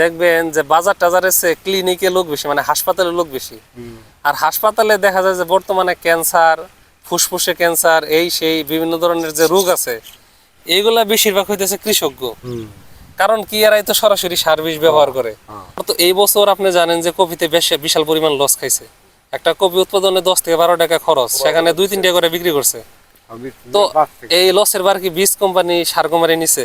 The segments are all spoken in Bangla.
দেখবেন যে বাজার টাজারের চেয়ে ক্লিনিকে লোক বেশি মানে হাসপাতালে লোক বেশি। আর হাসপাতালে দেখা যায় যে বর্তমানে ক্যান্সার ফুসফুসে ক্যান্সার এই সেই বিভিন্ন ধরনের যে রোগ আছে এইগুলা বেশিরভাগ হইতেছে কৃষকগ কারণ কি এরাই তো সরাসরি সার বিষ ব্যবহার করে। তো এই বছর আপনি জানেন যে কপিতে বেশ বিশাল পরিমাণ লস খাইছে। একটা কপি উৎপাদনে দশ থেকে বারো টাকা খরচ সেখানে দুই তিন টাকা করে বিক্রি করছে। তো এই লসের বার কি বীজ কোম্পানি সার কোম্পানি নিছে?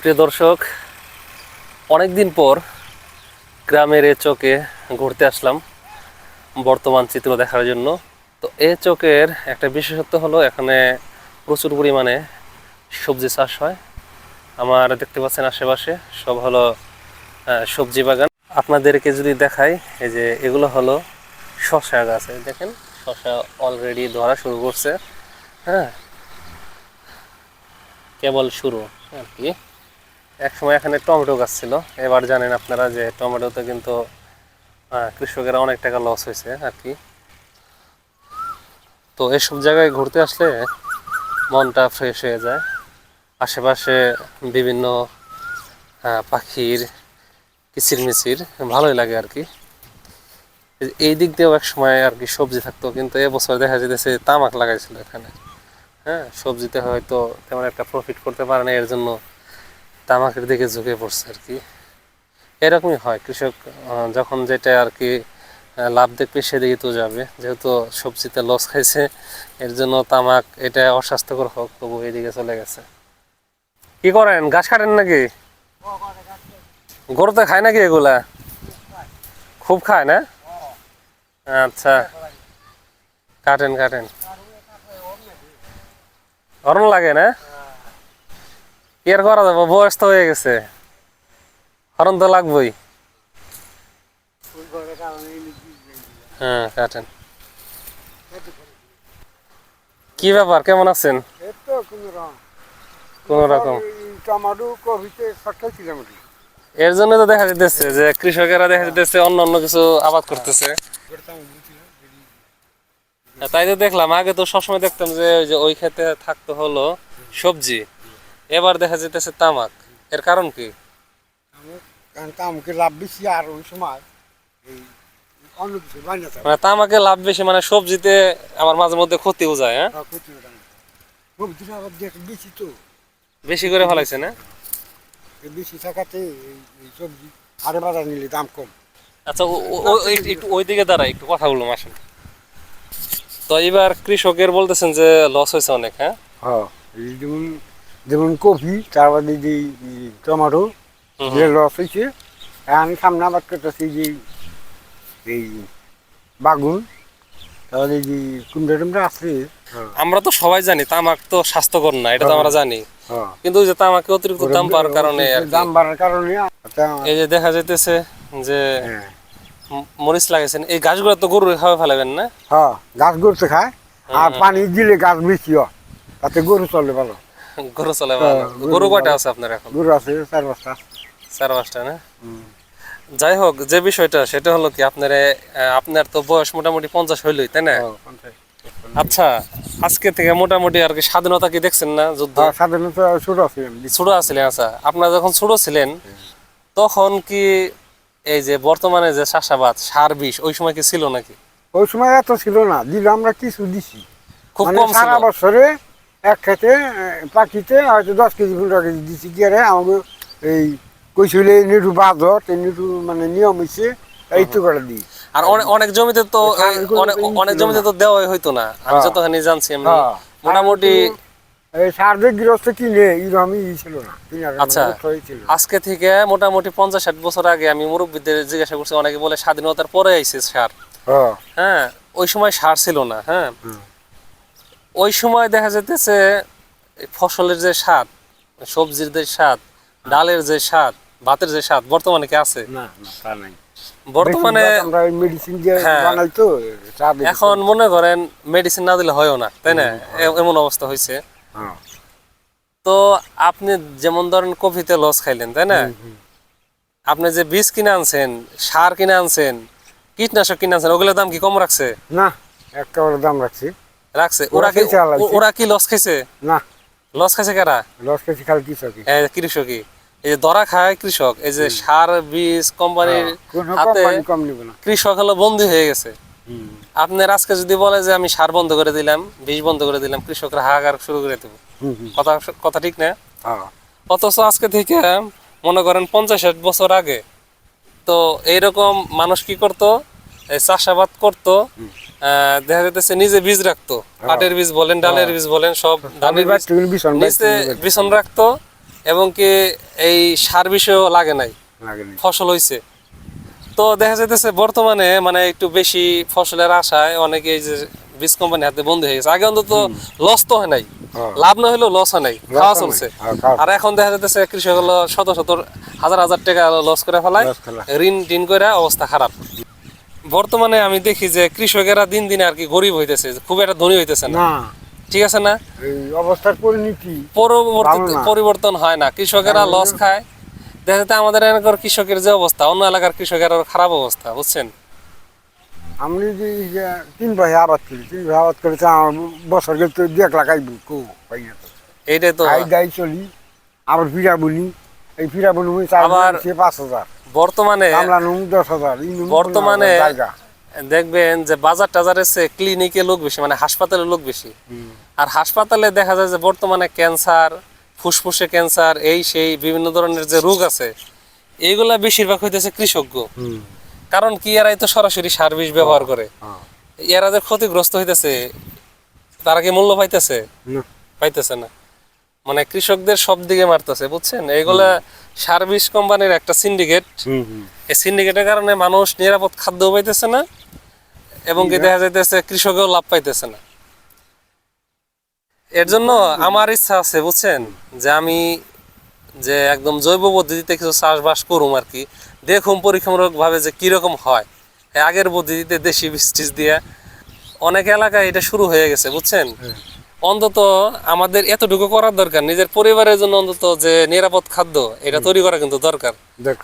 প্রিয় দর্শক অনেকদিন পর গ্রামের এ চকে ঘুরতে আসলাম বর্তমান চিত্র দেখার জন্য। তো এ চকের একটা বিশেষত্ব হলো এখানে প্রচুর পরিমাণে সবজি চাষ হয়। আমার দেখতে পাচ্ছেন আশেপাশে সব হলো সবজি বাগান। আপনাদেরকে যদি দেখাই, এই যে এগুলো হলো শশা গাছ। দেখেন শশা অলরেডি ধরা শুরু করছে। হ্যাঁ কেবল শুরু আর কি। এক সময় এখানে টমেটো গাছ ছিল। এবার জানেন আপনারা যে টমেটোতে কিন্তু কৃষকেরা অনেক টাকা লস হয়েছে আর কি। তো এসব জায়গায় ঘুরতে আসলে মনটা ফ্রেশ হয়ে যায়। আশেপাশে বিভিন্ন পাখির কিচিরমিচির, ভালোই লাগে আর কি। এই- এই দিক দিয়েও এক সময় আর কি সবজি থাকতো, কিন্তু এবছর দেখা যেতেছে তামাক লাগাইছিল এখানে। হ্যাঁ সবজিতে হয়তো তেমন একটা প্রফিট করতে পারে না, এর জন্য তামাকের দিকে ঝুঁকে পড়ছে আর কি। এরকমই হয়, কৃষক যখন যেটা আর কি লাভ দেখবে সেদিকে তো যাবে। যেহেতু সবজিতে লস খাইছে, এর জন্য তামাক এটা অস্বাস্থ্যকর হোক, তবু এদিকে চলে গেছে। কি করেন? গাছ কাটেন নাকি? গরুতে খায় নাকি এগুলা? খুব খায় না? আচ্ছা। কাটেন কাটেন। গরম লাগে না? কি আর করা যাবে বয়স তো হয়ে গেছে। হরণ তো লাগবেই। হ্যাঁ কাটেন। কি ব্যাপার কেমন আছেন? কোন রকম। এর জন্য তো দেখা যেতেছে যে কৃষকেরা দেখা যেতেছে অন্য অন্য কিছু আবাদ করতেছে। হ্যাঁ, তাই তো দেখলাম। আগে তো সবসময় দেখতাম যে ওই যে ওই ক্ষেতে থাকতো হলো সবজি। এবার দেখা যেতেছে তামাক। এর কারণ কি? কারণ লাভ বেশি আর ওই সময় এই অন্য কিছু মানে তামাকে লাভ বেশি মানে সবজিতে আমার মাঝে মধ্যে ক্ষতিও যায় হ্যাঁ? ক্ষতি হয়ে থাকে সবজিটা বেশি তো। বেশি করে ফলাইছে না? বেশি থাকাতে এই সবজি আরে বাজার নিলে দাম কম। আচ্ছা একটু- ওই দিকে দাঁড়া একটু কথা বললাম আসেন। তো এবার কৃষকের বলতেছেন যে লস হয়েছে অনেক হ্যাঁ? হ্যাঁ যেমন কপি তারপরে যে টমেটো যে লস হয়েছে আমি সামনে আবার করতেছি যে এই বাগুন তাহলে যে কুমড়া টুমড়া আছে। আমরা তো সবাই জানি তামাক তো স্বাস্থ্যকর না এটা তো আমরা জানি। কিন্তু যে তামাকে অতিরিক্ত দাম পাওয়ার কারণে দাম বাড়ার কারণে এই যে দেখা যাইতেছে যে হ্যাঁ। মরিচ লাগাইছেন। এই গাছগুলো তো গরু খাওয়া ফেলাবেন না? হ্যাঁ গাছ গরুতে খায় আর পানি দিলে গাছ বেশি হয় তাতে গরু চলে ভালো। গরু চলে। হ্যাঁ, গরু কয়টা আছে আপনার এখন? গরু আছে চার পাঁচটা। চার পাঁচটা না? যাই হোক যে বিষয়টা সেটা হলো কি আপনার আপনার তো বয়স মোটামুটি পঞ্চাশ হইলই তাই না? হ্যাঁ, আচ্ছা আজকে থেকে মোটামুটি আর কি স্বাধীনতা কি দেখছেন না যুদ্ধ? হ্যাঁ, সাধারণত ছোট আছে ছোট ছিলেন আচ্ছা। আপনারা যখন ছোট ছিলেন তখন কি এই যে বর্তমানে যে চাষাবাদ সার বিষ ওই সময় কি ছিল নাকি? ওই সময় এত ছিল না দিলে আমরা কিছু দিছি। খুব মানে কম সারা বছরে এক খেতে পাখিতে হয়তো দশ কেজি পনেরো কেজি দিছি। কি আরে আমাকে এই কইছিল নিটু এই নিটু মানে নিয়ম হয়েছে এইটু করে দিই আর অনেক অনেক জমিতে তো অনেক জমিতে তো দেওয়াই হইতো না। আমি হ্যাঁ। যতখানি জানছি আমি হ্যাঁ। মোটামুটি এই গৃহস্থ কিনে এরকমই ছিল না। আচ্ছা। আজকে থেকে মোটামুটি পঞ্চাশ ষাট বছর আগে আমি মুরব্বীদের জিজ্ঞাসা করছি অনেকে বলে স্বাধীনতার পরে আইছে সার। হ্যাঁ। হ্যাঁ ওই সময় সার ছিল না হ্যাঁ। ওই সময় দেখা যেতেছে ফসলের যে স্বাদ সবজির যে স্বাদ ডালের যে স্বাদ ভাতের যে স্বাদ বর্তমানে কি আছে? না না তা নাই। বর্তমানে আমরা মেডিসিন দিয়ে হ্যাঁ। বানাই তো এখন মনে করেন মেডিসিন না দিলে হয়ও না তাই না? এমন অবস্থা হয়েছে হ্যাঁ। তো আপনি যেমন ধরেন কফিতে লস খাইলেন তাই না? আপনি যে বীজ কিনে আনছেন সার কিনে আনছেন কীটনাশক কিনে আনছেন ওগুলোর দাম কি কম রাখছে? না একটা দাম রাখছি। রাখছে। ওরা কি ওরা কি লস খাইছে না। লস খাইছে কারা? লস কেজি খালি কি সকি কৃষকই। এই যে খায় কৃষক এই যে সার বীজ কোম্পানির হাতে কোম্পানি কম নেবে না। কৃষক হলো বন্দী হয়ে গেছে। আপনার আজকে যদি বলে যে আমি সার বন্ধ করে দিলাম বীজ বন্ধ করে দিলাম কৃষকরা হাহাকার শুরু করে দেবো। কথা কথা ঠিক না? হ্যাঁ। অথচ আজকে থেকে মনে করেন পঞ্চাশ ষাট বছর আগে তো এইরকম মানুষ কি করতো? এই চাষাবাদ করতো দেখা যাইতেছে নিজে বীজ রাখতো পাটের বীজ বলেন ডালের বীজ বলেন সব ধানের বীজ নিচে বিছন রাখতো এবং কি এই সার বিষয়ও লাগে নাই ফসল হইছে। তো দেখা যাইতেছে বর্তমানে মানে একটু বেশি ফসলের আশায় অনেকে এই যে বীজ কোম্পানি হাতে বন্ধ হয়ে গেছে। আগে অন্তত লস তো হয় নাই। হ্যাঁ। লাভ না হলেও লস হয় নাই খাওয়া চলছে। হ্যাঁ। আর এখন দেখা যাইতেছে কৃষক হলো শত শত হাজার হাজার টাকা লস করে ফেলায়। ঋণ টিন করে অবস্থা খারাপ। বর্তমানে আমি দেখি যে কৃষকেরা দিন দিন আর কি গরিব হইতেছে খুব একটা ধনী হইতেছে না। ঠিক আছে না? অবস্থার পরিণতি না। পরিবর্তন হয় না। কৃষকেরা লস খায়। দেখা যাচ্ছে আমাদের এলাকার কৃষকের যে অবস্থা অন্য এলাকার কৃষকের খারাপ অবস্থা বুঝছেন? আমি যে তিন ভাই আবাদ করি তিন ভাই আবাদ করে আমার বছর গেলে তো দু এক লাখ আইব কো পাই না এইটাই তো। দাই চলি আবার ফিরা বলি এই ফিরা বলি আবার- পাঁচ হাজার। বর্তমানে বর্তমানে দেখবেন যে বাজার টাজারের চেয়ে ক্লিনিকে লোক বেশি মানে হাসপাতালে লোক বেশি। আর হাসপাতালে দেখা যায় যে বর্তমানে ক্যান্সার ফুসফুসে ক্যান্সার এই সেই বিভিন্ন ধরনের যে রোগ আছে এইগুলা বেশিরভাগ হইতেছে কৃষজ্ঞ কারণ কি এরাই তো সরাসরি সার বিষ ব্যবহার করে। হ্যাঁ। এরা যে ক্ষতিগ্রস্ত হইতেছে তারা কি মূল্য পাইতেছে? পাইতেছে না। মানে কৃষকদের সব দিকে মারতেছে বুঝছেন? এইগুলা সার্ভিস কোম্পানির একটা সিন্ডিকেট। এই সিন্ডিকেটের কারণে মানুষ নিরাপদ খাদ্য পাইতেছে না এবং কি দেখা যাইতেছে কৃষকেও লাভ পাইতেছে না। এর জন্য আমার ইচ্ছা আছে বুঝছেন? যে আমি যে একদম জৈব পদ্ধতিতে কিছু চাষবাস করুম আর কি দেখুম পরীক্ষামূলক ভাবে যে কীরকম হয়। আগের পদ্ধতিতে দেশি বীজ দিয়ে অনেক এলাকায় এটা শুরু হয়ে গেছে বুঝছেন? অন্তত আমাদের এতটুকু করার দরকার নিজের পরিবারের জন্য অন্তত যে নিরাপদ খাদ্য এটা তৈরি করা কিন্তু দরকার।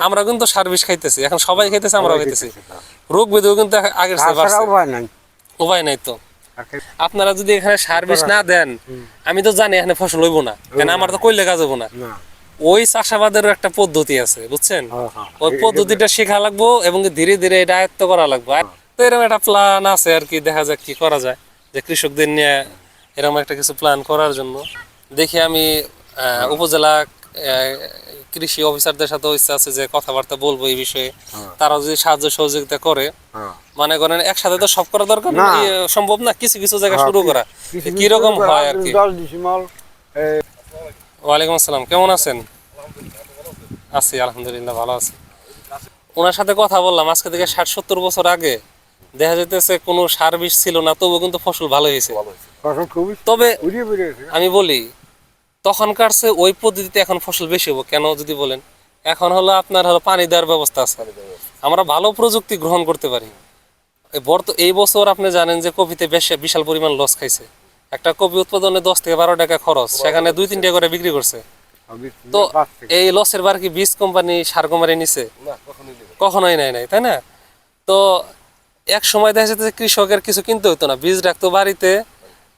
আমরা কিন্তু সার্ভিস খাইতেছি এখন সবাই খাইতেছে আমরা খাইতেছি। রোগ ব্যাধিও কিন্তু আগের উপায় নাই। তো। আপনারা যদি এখানে সার্ভিস না দেন আমি তো জানি এখানে ফসল হইব না। কেন আমার তো কইলে কাজ হব না। ওই চাষাবাদেরও একটা পদ্ধতি আছে বুঝছেন? হ্যাঁ, হ্যাঁ। ওই পদ্ধতিটা শেখা লাগবো এবং ধীরে ধীরে এটা আয়ত্ত করা লাগবে। তো এরকম একটা প্ল্যান আছে আর কি দেখা যাক কি করা যায়। যে কৃষকদের নিয়ে এরকম একটা কিছু প্ল্যান করার জন্য। দেখি আমি উপজেলা কৃষি অফিসারদের সাথে ইচ্ছা আছে যে কথাবার্তা বলব এই বিষয়ে। তারা যদি সাহায্য সহযোগিতা করে হ্যাঁ। মনে করেন একসাথে তো সব করা দরকার সম্ভব না কিছু কিছু জায়গায় হ্যাঁ, শুরু করা। কীরকম হয় আর কি? ওয়ালাইকুম আসসালাম কেমন আছেন? আছি আলহামদুলিল্লাহ ভালো আছি। ওনার সাথে কথা বললাম আজকে থেকে ষাট সত্তর বছর আগে। দেখা যাইতেছে কোনো সার বিষ ছিল না তবুও কিন্তু ফসল ভালো হয়েছে। তবে আমি বলি তখনকার চেয়ে ওই পদ্ধতিতে এখন ফসল বেশি হব কেন যদি বলেন? এখন হলো আপনার হলো পানি দেওয়ার ব্যবস্থা আছে। আমরা ভালো প্রযুক্তি গ্রহণ করতে পারি। এই বর্ত এই বছর আপনি জানেন যে কপিতে বেশ বিশাল পরিমাণ লস খাইছে। একটা কপি উৎপাদনে দশ থেকে বারো টাকা খরচ সেখানে দুই তিন টাকা করে বিক্রি করছে। তো এই লসের বার কি বীজ কোম্পানি সার কোম্পানি নিছে? কখনোই নাই নাই তাই না? তো এক সময় দেখা যেত যে কৃষকের কিছু কিনতে হতো না বীজ রাখতো বাড়িতে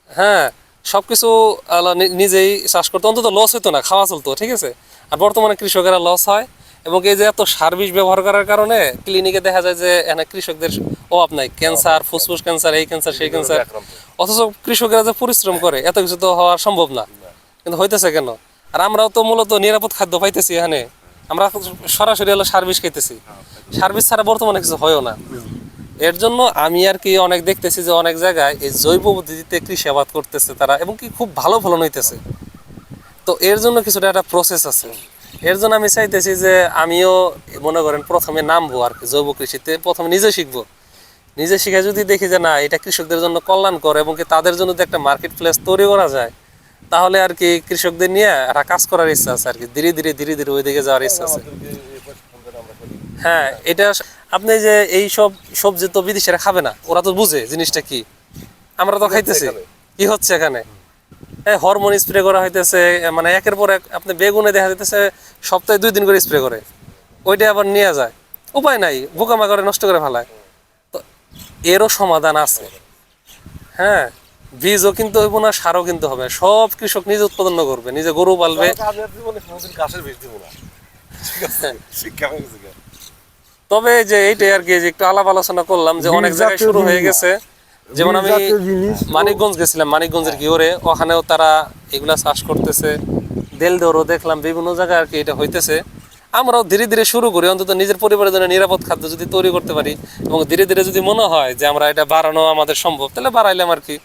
হ্যাঁ সবকিছু আলা নি- নিজেই চাষ করতো। অন্তত লস হতো না খাওয়া চলতো ঠিক আছে? আর বর্তমানে কৃষকেরা লস হয় এবং এই যে এত সার বিষ ব্যবহার করার কারণে ক্লিনিকে দেখা যায় যে এখানে কৃষকদের অভাব নাই। ক্যান্সার ফুসফুস ক্যান্সার এই ক্যান্সার সেই ক্যান্সার অথচ কৃষকেরা যে পরিশ্রম করে এত কিছু তো হওয়া সম্ভব না। কিন্তু হইতেছে কেন? আর আমরাও তো মূলত নিরাপদ খাদ্য পাইতেছি এখানে। আমরা সরাসরি হলো সার্ভিস খাইতেছি। সার্ভিস ছাড়া বর্তমানে কিছু হয়ও না। এর জন্য আমি আর কি অনেক দেখতেছি যে অনেক জায়গায় এই জৈব পদ্ধতিতে কৃষি আবাদ করতেছে তারা এবং কি খুব ভালো ফলন হইতেছে। তো এর জন্য কিছুটা একটা প্রসেস আছে। এর জন্য আমি চাইতেছি যে আমিও মনে করেন প্রথমে নামবো আর কি জৈব কৃষিতে প্রথমে নিজে শিখব। নিজে শিখে যদি দেখি যে না এটা কৃষকদের জন্য কল্যাণকর এবং কি তাদের জন্য যদি একটা মার্কেট প্লেস তৈরি করা যায় তাহলে আর কি কৃষকদের নিয়ে একটা কাজ করার ইচ্ছা আছে আর কি। ধীরে ধীরে ধীরে ধীরে ওই দিকে যাওয়ার ইচ্ছা আছে। হ্যাঁ এটা আপনি যে এই সব সবজি তো বিদেশিরা খাবে না ওরা তো বুঝে জিনিসটা কি। আমরা তো খাইতেছি। কি হচ্ছে এখানে? হ্যাঁ হরমোন স্প্রে করা হইতেছে মানে একের পর এক আপনি বেগুনে দেখা যাইতেছে সপ্তাহে দুই দিন করে স্প্রে করে। ওইটা আবার নিয়ে যায়। উপায় নাই বোকামা করে নষ্ট করে ফেলায়। তো এরও সমাধান আছে। হ্যাঁ বীজও কিন্তু হইব না সারও কিন্তু হবে। সব কৃষক নিজে উৎপাদন করবে নিজে গরু পালবে। বীজ দিব না। হয়ে। তবে যে এইটাই আর কি যে একটু আলাপ আলোচনা করলাম যে অনেক জায়গায় শুরু হয়ে গেছে। যেমন আমি মানিকগঞ্জ গেছিলাম মানিকগঞ্জের গিওরে ওখানেও তারা এগুলা চাষ করতেছে। দেলদরও দেখলাম বিভিন্ন জায়গায় আর কি এটা হইতেছে। আমরাও ধীরে ধীরে শুরু করি অন্তত নিজের পরিবারের জন্য নিরাপদ খাদ্য যদি তৈরি করতে পারি এবং ধীরে ধীরে যদি মনে হয় যে আমরা এটা বাড়ানো আমাদের সম্ভব তাহলে বাড়াইলাম আর কি।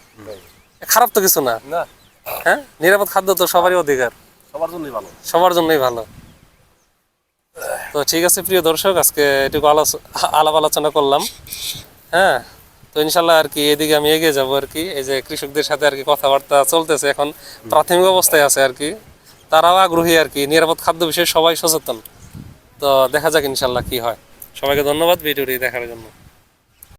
খারাপ তো কিছু না। না। হ্যাঁ? নিরাপদ খাদ্য তো সবারই অধিকার। সবার জন্যই ভালো। সবার জন্যই ভালো। তো ঠিক আছে, প্রিয় দর্শক, আজকে এটুকু আলাপ আলোচনা করলাম। হ্যাঁ তো ইনশাল্লাহ আর কি এদিকে আমি এগিয়ে যাব আর কি। এই যে কৃষকদের সাথে আর কি কথাবার্তা চলতেছে এখন, প্রাথমিক অবস্থায় আছে আর কি। তারাও আগ্রহী আর কি, নিরাপদ খাদ্য বিষয়ে সবাই সচেতন। তো দেখা যাক ইনশাল্লাহ কি হয়। সবাইকে ধন্যবাদ ভিডিওটি দেখার জন্য।